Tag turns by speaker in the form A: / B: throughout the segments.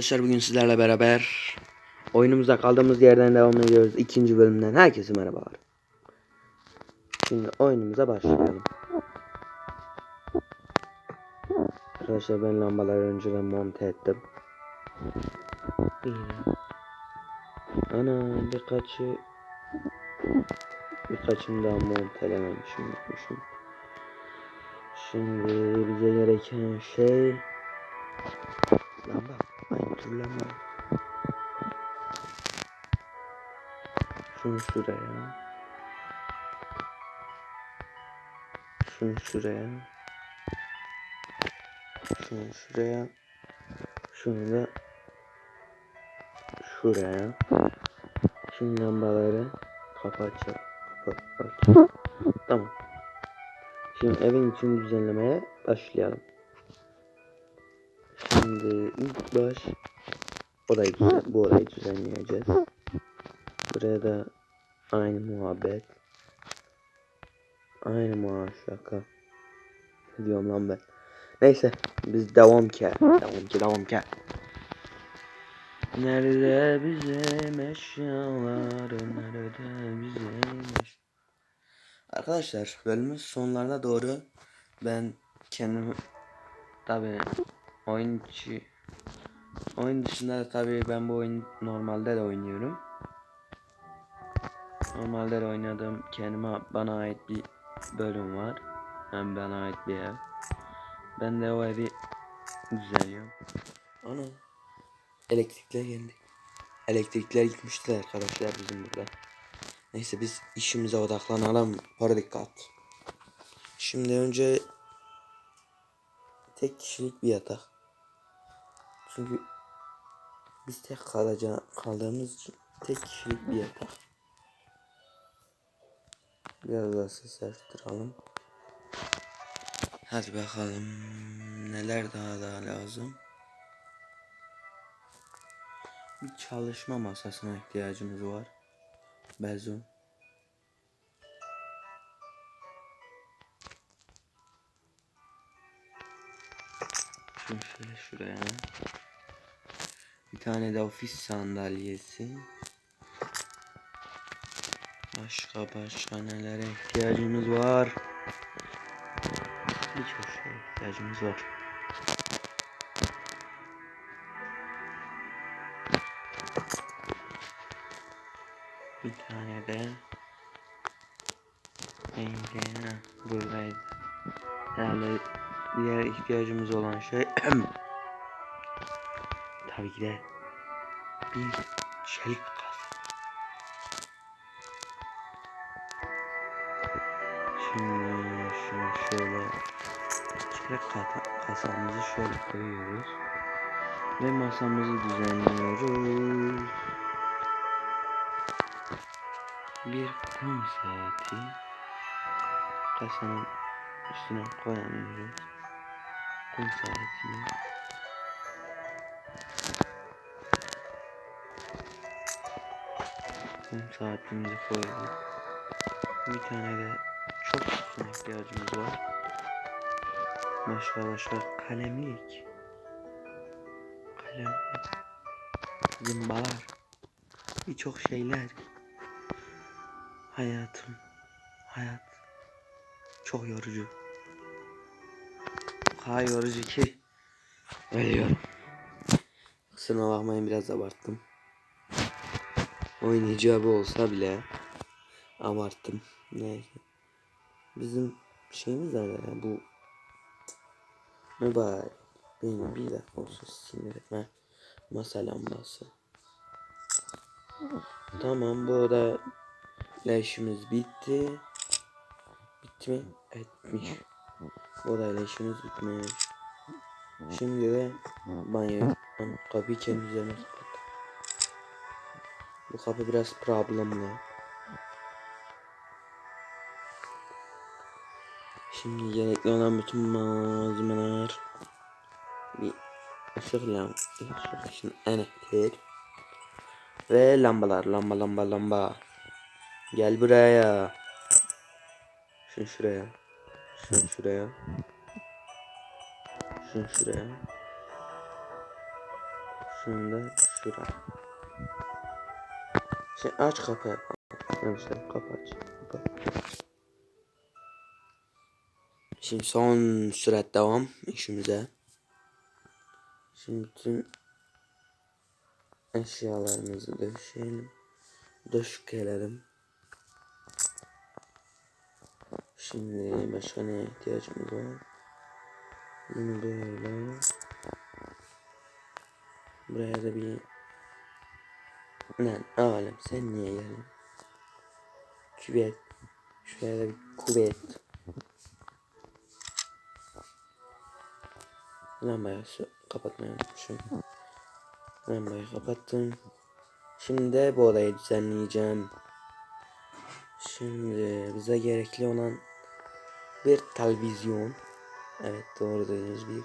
A: Arkadaşlar bugün sizlerle beraber oyunumuza kaldığımız yerden devam ediyoruz. İkinci bölümden herkese merhabalar. Şimdi oyunumuza başlayalım. Arkadaşlar ben lambaları önceden monte ettim. Ana birkaçı birkaçını daha montelememişim unutmuşum. Şimdi bize gereken şey Lamba. Lamba. Şunu şuraya. Şunu şuraya. Şunu şuraya. Şunu da şuraya. Şimdi lambaları kapatacağım. Kapat. Tamam. Şimdi evin içini düzenlemeye başlayalım. Şimdi ilk baş düzen, bu odayı düzenleyeceğiz. Buraya da aynı muhabbet. Aynı muhaşaka. Ne diyorum lan ben. Neyse biz devam ki. Devam ki devam ki. Nerede bizim eşyalar? Nerede bizim eş- Arkadaşlar bölümün sonlarına doğru ben kendimi tabi oyun içi oyun dışında da tabii ben bu oyun normalde de oynuyorum. Normalde de oynadığım kendime bana ait bir bölüm var. Hem bana ait bir ev. Ben de o evi düzenliyorum. Ana elektrikler geldi. Elektrikler gitmişti arkadaşlar bizim burada. Neyse biz işimize odaklanalım. Para dikkat. Şimdi önce tek kişilik bir yatak. Çünkü biz tek kalacağız kaldığımız için tek kişilik bir yatak. Biraz daha ses arttıralım. Hadi bakalım neler daha daha lazım. Bir çalışma masasına ihtiyacımız var. Bezon. Şunu şöyle şuraya. Tane de ofis sandalyesi. Başka başka nelere ihtiyacımız var? Birçok şeye ihtiyacımız var. Bir tane de neydi? Buradaydı. Herhalde diğer ihtiyacımız olan şey tabii bir çelik kas. Şimdi şunu şöyle çelik kasamızı şöyle koyuyoruz ve masamızı düzenliyoruz. Bir kum saati kasanın üstüne koyamıyoruz. Kum saatini kum saatimizi koyduk. Bir tane de çok uzun ihtiyacımız var. Başka başka kalemlik. Kalemlik. Zımbalar. Birçok şeyler. Hayatım. Hayat. Çok yorucu. Kadar yorucu ki. Ölüyorum. Kusura bakmayın biraz abarttım. Oyun icabı olsa bile abarttım. Neyse. Bizim şeyimiz nerede ya bu mübarek. Beni bir dakika olsun sinir etme. Masa lambası. Tamam bu da işimiz bitti. Bitti mi? Etmiş. Bu da işimiz bitmiş. Şimdi de banyo. Kapıyı kendi üzerine. Bu kapı biraz problemli. Şimdi gerekli olan bütün malzemeler bir ışık lam ışık için anahtar ve lambalar lamba lamba lamba. Gel buraya. Şunu şuraya. Şunu şuraya. Şunu şuraya. Şunu da şura. Şey aç kapı. Yanlışlıkla kapı aç. Kapı. Şimdi son sürat devam işimize. Şimdi bütün eşyalarımızı döşeyelim. Döşkelim. Şimdi başka neye ihtiyacımız var? Bunu böyle. Buraya da bir Lan alem sen niye geldin? Küvet. Da bir kuvvet. Lambayı kapatmayı unutmuşum. Lambayı kapattım. Şimdi de bu odayı düzenleyeceğim. Şimdi bize gerekli olan bir televizyon. Evet doğru duydunuz bir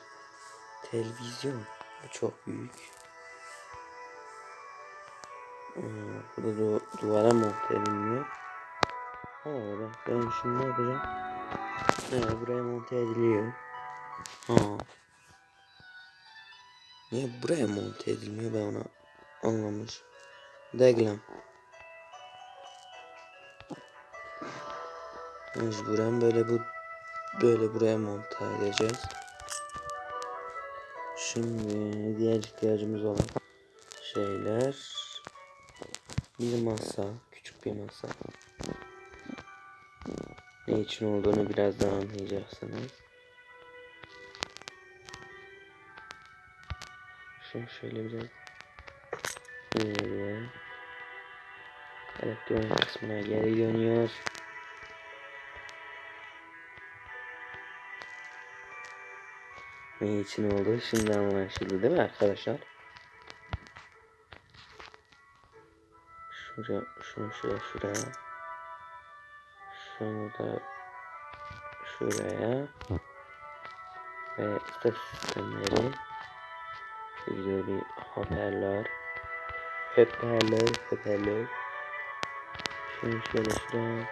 A: televizyon. Bu çok büyük. Hmm, bu da du duvara monte edilmiyor. Ha bak ben şimdi ne yapacağım? Ne buraya monte ediliyor. Ha. Niye buraya monte edilmiyor ben onu anlamış. Deglem. Mecburen böyle bu böyle buraya monte edeceğiz. Şimdi diğer ihtiyacımız olan şeyler bir masa, küçük bir masa. Ne için olduğunu birazdan anlayacaksınız. Şimdi şöyle biraz ileriye elektronik kısmına geri dönüyoruz. Ne için oldu? Şimdi anlaşıldı değil mi arkadaşlar? Şuraya, şunu şuraya, şuraya. Şunu da şuraya. Ve ses sistemleri. Güzel bir hoparlör. Hoparlör, hoparlör. Şunu şöyle şuraya.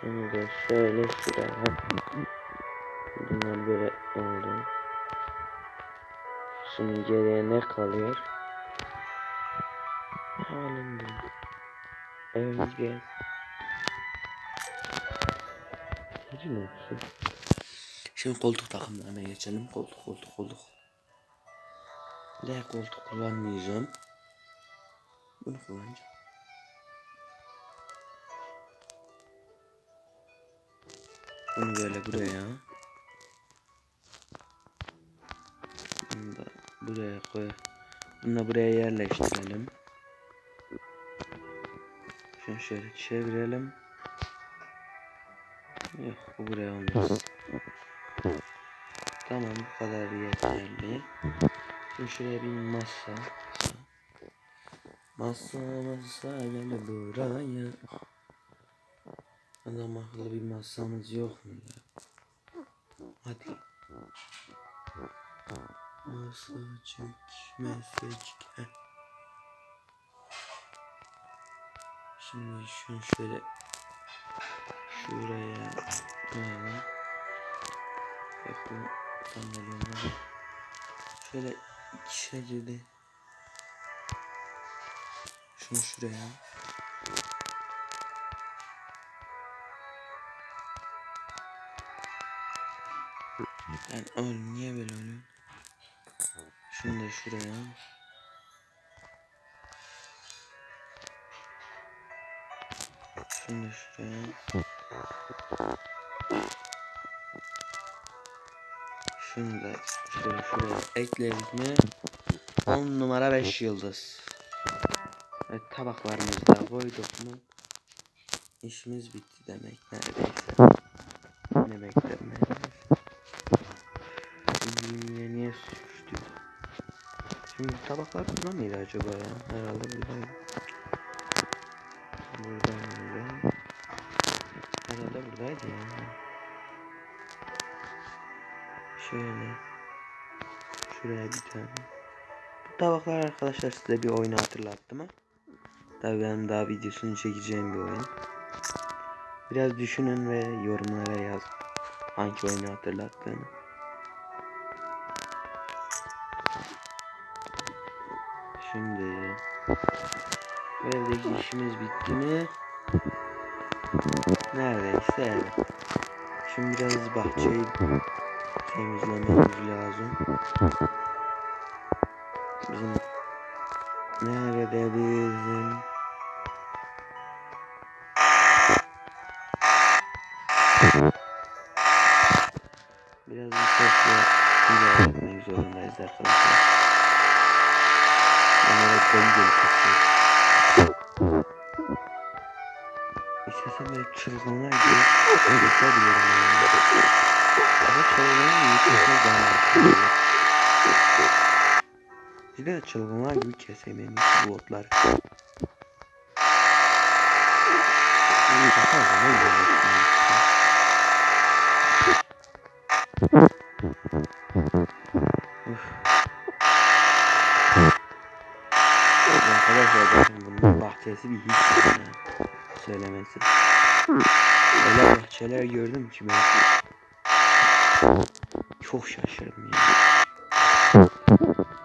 A: Şunu da şöyle şuraya. Bunlar böyle oldu. Şimdi geriye ne kalıyor? Bu. Evimiz. Gece ne olsun? Şimdi koltuk takımlarına geçelim. Koltuk, koltuk, koltuk. L koltuk kullanmayacağım. Bunu kullanacağım. Bunu böyle buraya. Bunu da buraya koy. Bunu da buraya yerleştirelim. Şunu şöyle çevirelim. Yok bu buraya olmaz. Tamam bu kadar yeterli. Şimdi şuraya bir masa. Masa masa gel buraya. Adam akıllı bir masamız yok mu ya? Hadi. Masa çekmezsek. Heh. Şimdi şunu şöyle şuraya koyalım. Yok bu sandalyemler. Şöyle iki şekilde şunu şuraya. Yani oğlum niye böyle oluyor? Şunu da şuraya. Da şuraya. Şunu da şöyle şuraya ekledik mi? 10 numara 5 yıldız. Evet tabaklarımızı da koyduk mu? İşimiz bitti demek neredeyse. Ne neredeyse. Niye niye suçtu? Şimdi tabaklar burada mıydı acaba ya? Herhalde buradaydı. Şuraya bir tane. Bu tabaklar arkadaşlar size bir oyunu hatırlattı mı? Tabii benim daha videosunu çekeceğim bir oyun. Biraz düşünün ve yorumlara yazın. Hangi oyunu hatırlattığını. Şimdi evdeki işimiz bitti mi? Neredeyse evet. Şimdi biraz bahçeyi temizlememiz lazım. Bizim nerede bizim Biraz bir sesle idare etmek zorundayız arkadaşlar. Onlara deli deli kesiyor. İstesem böyle çılgınlar gibi kesebilirim yani. Bir de çılgınlar gibi bu otları. İyi ne izlemek Arkadaşlar bakın bunun bahçesi bir hiç söylemesi. Öyle bahçeler gördüm ki ben. Çok şaşırdım yani.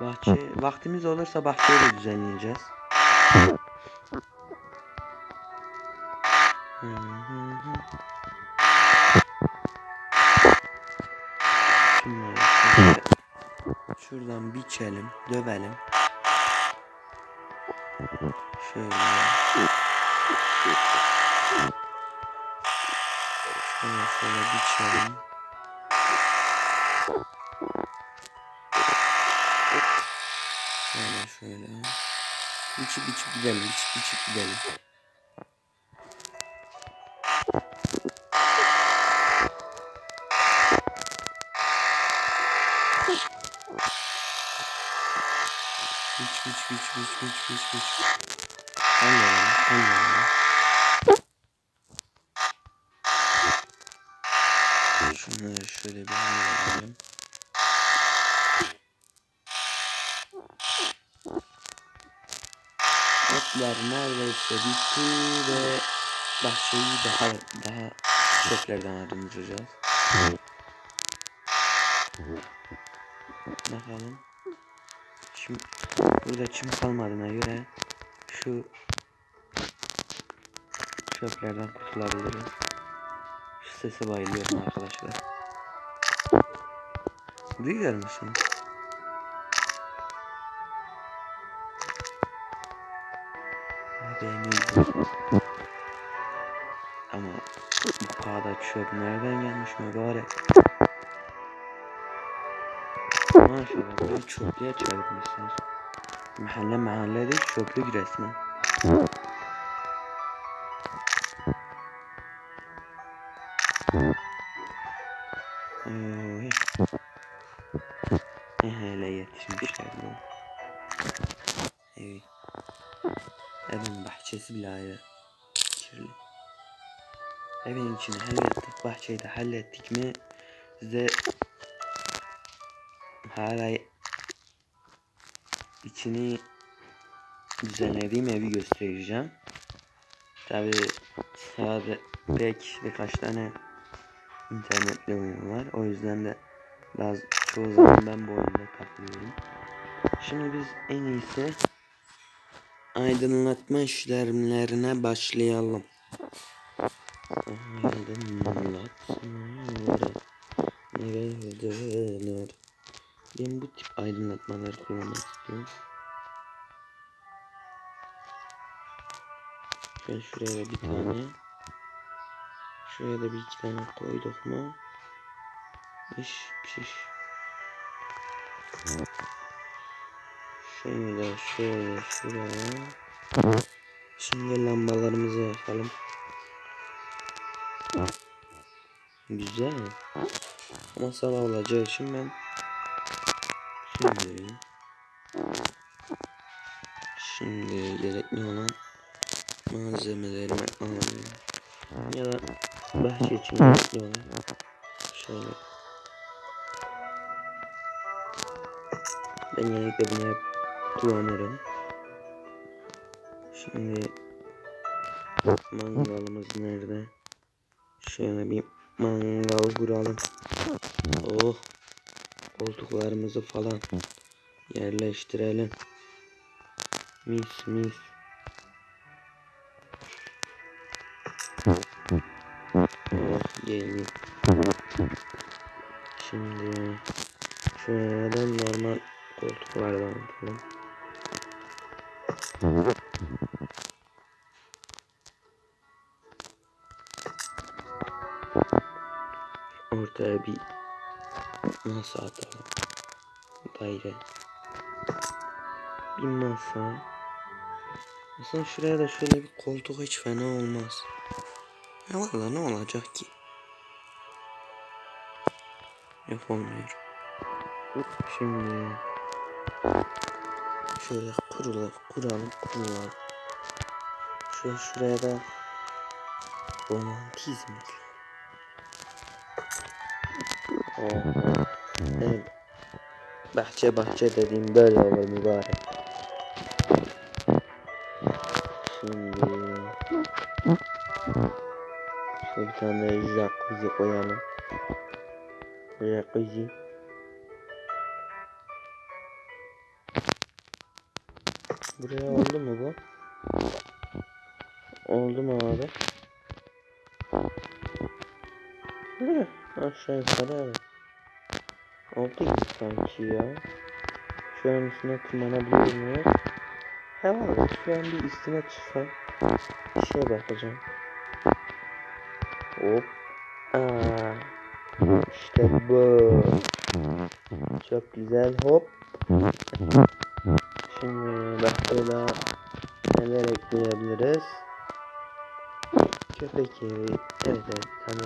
A: Bahçe, vaktimiz olursa bahçeyi de düzenleyeceğiz. Şunları şöyle şuradan biçelim, dövelim. Şöyle. Şöyle şöyle biçelim. Şöyle. Biçip biçip gidelim, biçip biçip gidelim. Biç biç biç biç biç biç biç. Anlıyorum, anlıyorum. Şunları şöyle bir halledelim. Otlar neredeyse bitti ve bahçeyi daha daha çöplerden arındıracağız. Bakalım. Şimdi burada çim kalmadığına göre şu çöplerden kurtulabiliriz. Şu sese bayılıyorum arkadaşlar. Duyuyor musun? Beğeniyordum. Ama bu kadar çöp nereden gelmiş mübarek? Maşallah böyle çöplüğe çevirmişler. Mahalle mahalle değil çöplük resmen. İçini hallettik. Bahçeyi de hallettik mi size hala içini düzenlediğim evi göstereceğim. Tabi sade pek birkaç tane internetli oyun var. O yüzden de bazı çoğu zaman ben bu oyunda takılıyorum. Şimdi biz en iyisi aydınlatma işlemlerine başlayalım. Ben bu tip aydınlatmaları kullanmak istiyorum. Şöyle şuraya da bir tane. Şuraya da bir iki tane koyduk mu? İş piş. Şöyle şöyle şuraya. Şimdi lambalarımızı yakalım. Güzel. Ama sabah olacağı için ben şimdi şimdi gerekli olan malzemelerimi alayım. Ya da bahçe için gerekli olan şöyle ben genellikle bunu hep kullanırım. Şimdi mangalımız nerede? Şöyle bir mangal kuralım. Oh. Koltuklarımızı falan yerleştirelim. Mis mis. Oh geldi. Ortaya bir masa atalım. Daire. Bir masa. Aslında şuraya da şöyle bir koltuk hiç fena olmaz. Ya valla ne olacak ki? Olmuyor. Şimdi şöyle kurulur, kuralım, kuralım. Şöyle şuraya da romantizm Oho. Evet. Bahçe bahçe dediğim böyle olur mübarek. Şimdi şöyle bir tane jacuzzi koyalım. Jacuzzi. Buraya oldu mu bu? Oldu mu abi? Aşağı yukarı evet. Oldu sanki ya. Şu an üstüne tırmanabilir miyiz? He valla şu an bir üstüne çıksam bir şeye bakacağım. Hop. Aa, işte bu. Çok güzel hop. Şimdi başka neler ekleyebiliriz? Köpek evi. Evet evet. Hani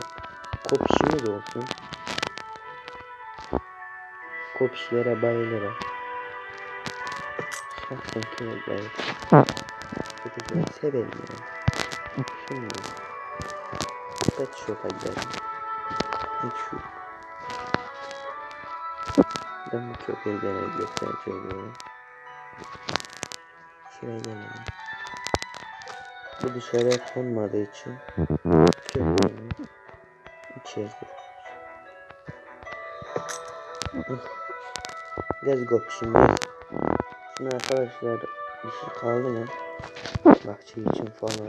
A: kopişimiz olsun. Kopişlere bayılırım. Şahsen köpekleri. Köpekleri severim yani. Şimdi Pet Shop'a gidelim. İlk şu. Ben bu köpekleri göstereceğim. Şuraya gelelim. Bu dışarıya konmadığı için köpeğimi içeri koyuyoruz. Let's go şimdi. Şimdi arkadaşlar bir şey kaldı mı? Bahçe için falan.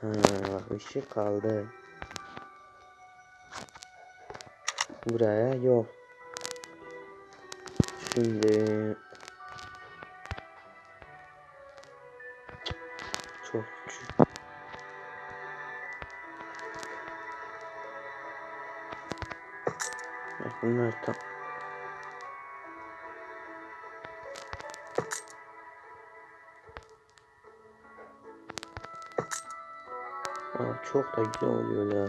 A: Ha, bak bir şey kaldı. Buraya yok. Şimdi çok küçük. Bak bunlar tam. Aa, çok da güzel oluyor ya.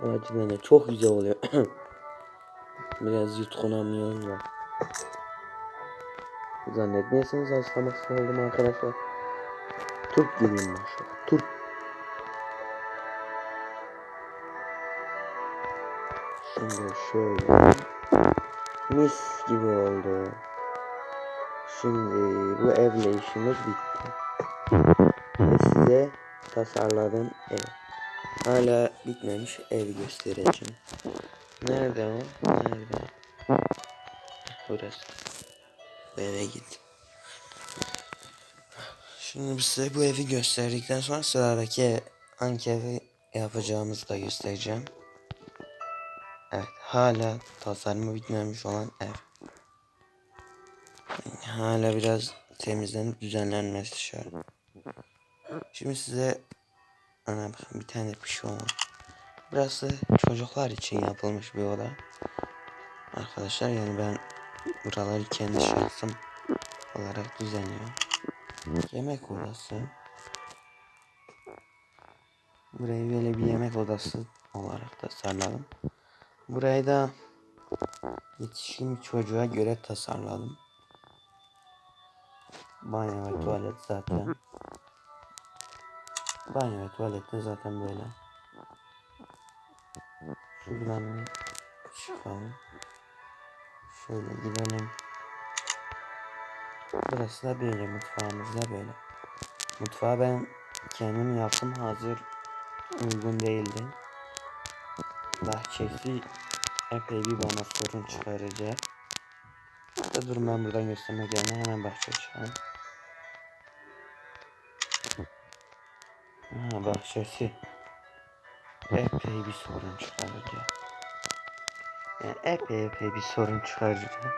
A: Acıdan da çok güzel oluyor. Biraz yutkunamıyorum da. Zannetmiyorsunuz hasta oldum arkadaşlar. Turp gibiyim. Şimdi şöyle. Mis gibi oldu. Şimdi bu evle işimiz bitti. Ve size tasarladığım ev. Hala bitmemiş ev göstereceğim. Nerede o? Nerede? Burası. Bu eve git. Şimdi size bu evi gösterdikten sonra sıradaki hangi evi yapacağımızı da göstereceğim. Hala tasarımı bitmemiş olan ev. Hala biraz temizlenip düzenlenmesi şart. Şimdi size ana bir tane pişi olan. Burası çocuklar için yapılmış bir oda. Arkadaşlar yani ben buraları kendi şahsım olarak düzenliyorum. Yemek odası. Burayı böyle bir yemek odası olarak tasarladım. Burayı da yetişkin bir çocuğa göre tasarladım. Banyo ve tuvalet zaten. Banyo ve tuvalet de zaten böyle. Şuradan çıkalım. Şöyle gidelim. Burası da böyle mutfağımız da böyle. Mutfağı ben kendim yaptım hazır uygun değildi. Bahçesi epey bir bana sorun çıkaracak. Hatta durun ben buradan göstermek yerine hemen bahçeye çıkalım. Ha bahçesi. Epey bir sorun çıkaracak. Yani epey epey bir sorun çıkaracak.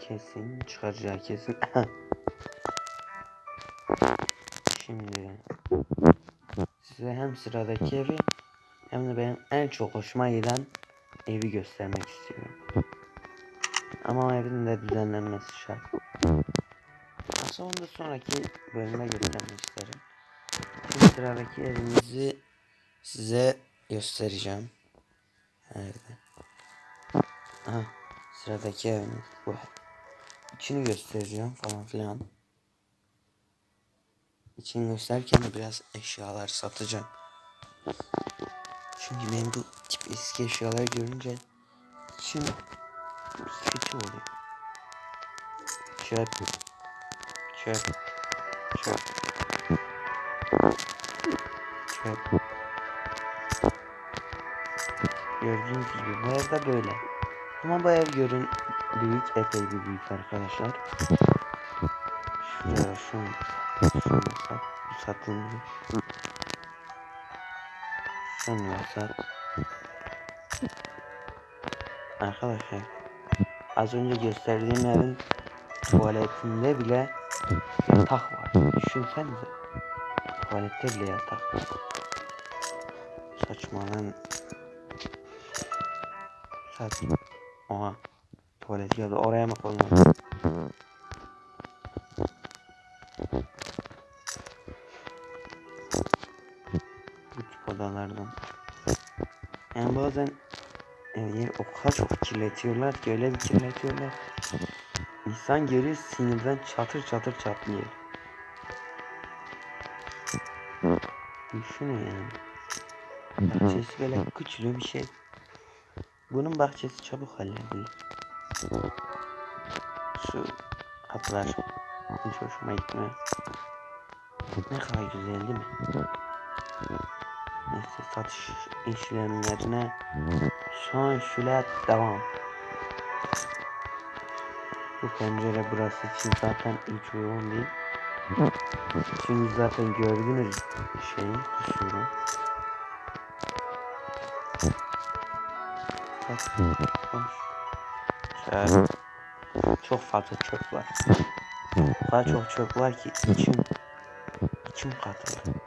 A: Kesin çıkaracağı kesin. Şimdi size hem sıradaki evi hem de benim en çok hoşuma giden evi göstermek istiyorum. Ama evin de düzenlenmesi şart. Aslında onu da sonraki bölümde göstermek isterim. Şimdi sıradaki evimizi size göstereceğim. Nerede? Aha, sıradaki evimiz bu. İçini göstereceğim falan filan. İçini gösterken de biraz eşyalar satacağım. Çünkü benim bu tip eski eşyaları görünce içim kötü oluyor. Çöp. Çöp. Çöp. Çöp. Gördüğünüz gibi bu ev de böyle. Ama bu ev görün büyük epey bir büyük arkadaşlar. Şuraya şunu şunu sat. Bu satılmıyor. Sat. Arkadaşlar az önce gösterdiğim evin tuvaletinde bile yatak var. Düşünsenize. Tuvalette bile yatak var. Saçmalama. Saçma. Oha. Tuvalet geldi. Oraya mı koydun? Odalardan. Yani bazen yer o kadar çok kirletiyorlar ki öyle bir kirletiyorlar. İnsan görüyor sinirden çatır çatır çatlıyor. Düşünün yani. Bahçesi böyle küçülü bir şey. Bunun bahçesi çabuk halledilir. Şu kapılar hiç hoşuma gitmiyor. Ne kadar güzel değil mi? Satış işlemlerine son şöyle devam. Bu pencere burası için zaten hiç uygun değil. Çünkü zaten gördünüz şeyi, kusuru. Çok fazla çöp var. Kadar çok çöp var ki içim içim katıldı.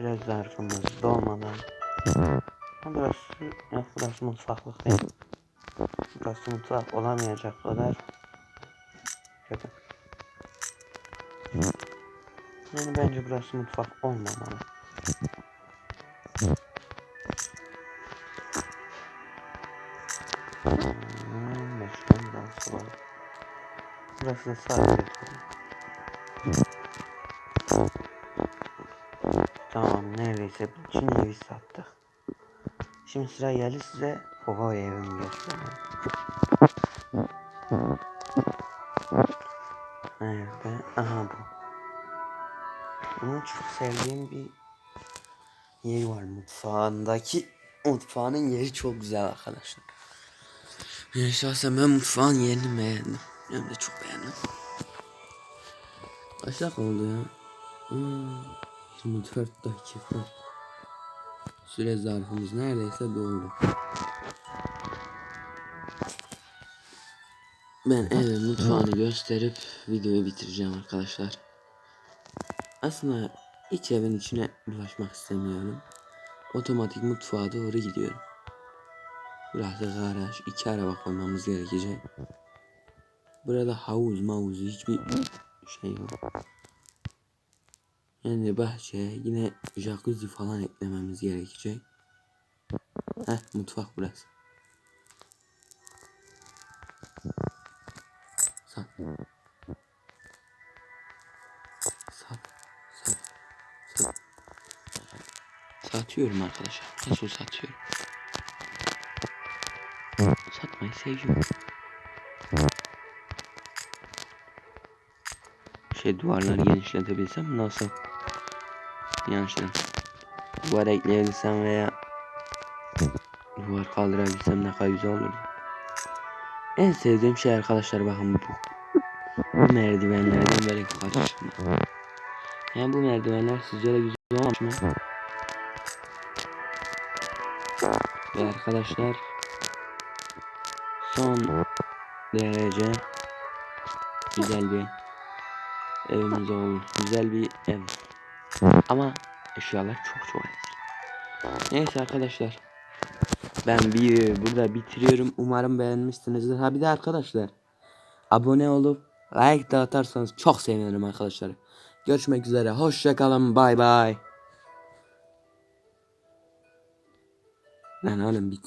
A: Süre zarfımız dolmadan. Burası, yok burası mutfaklık değil. Burası mutfak olamayacak kadar kötü. Yani bence burası mutfak olmamalı. Hmm. Burası da sadece Tamam neredeyse bütün evi sattık. Şimdi sıra geldi size favori evimi göstermem. Nerede? Aha bu. Bunun çok sevdiğim bir yeri var mutfağındaki. Mutfağının yeri çok güzel arkadaşlar. Yani şahsen ben mutfağın yerini beğendim. Hem de çok beğendim. Kaç dakika oldu ya? Hmm, 24 dakika. Süre zarfımız neredeyse doldu. Ben evin mutfağını gösterip videoyu bitireceğim arkadaşlar. Aslında iç evin içine bulaşmak istemiyorum. Otomatik mutfağa doğru gidiyorum. Burası garaj. iki araba koymamız gerekecek. Burada havuz mavuz hiçbir şey yok. Yani bahçeye yine jacuzzi falan eklememiz gerekecek. Heh mutfak burası. Sat. Sat. Sat. Sat. Satıyorum arkadaşlar. Nasıl satıyorum? Satmayı seviyorum. şey duvarları genişletebilsem nasıl? Yanlışlıkla. Duvar ekleyebilsem veya duvar kaldırabilsem ne kadar güzel olurdu. En sevdiğim şey arkadaşlar bakın bu. Bu merdivenlerden böyle çıkmak. Yani bu merdivenler sizce de güzel olmamış mı? Ve arkadaşlar son derece güzel bir evimiz oldu. Güzel bir ev. Ama eşyalar çok çok eski. Neyse arkadaşlar. Ben bir burada bitiriyorum. Umarım beğenmişsinizdir. Ha bir de arkadaşlar abone olup like da atarsanız çok sevinirim arkadaşlar. Görüşmek üzere. Hoşça kalın. Bay bay. Lan oğlum bit.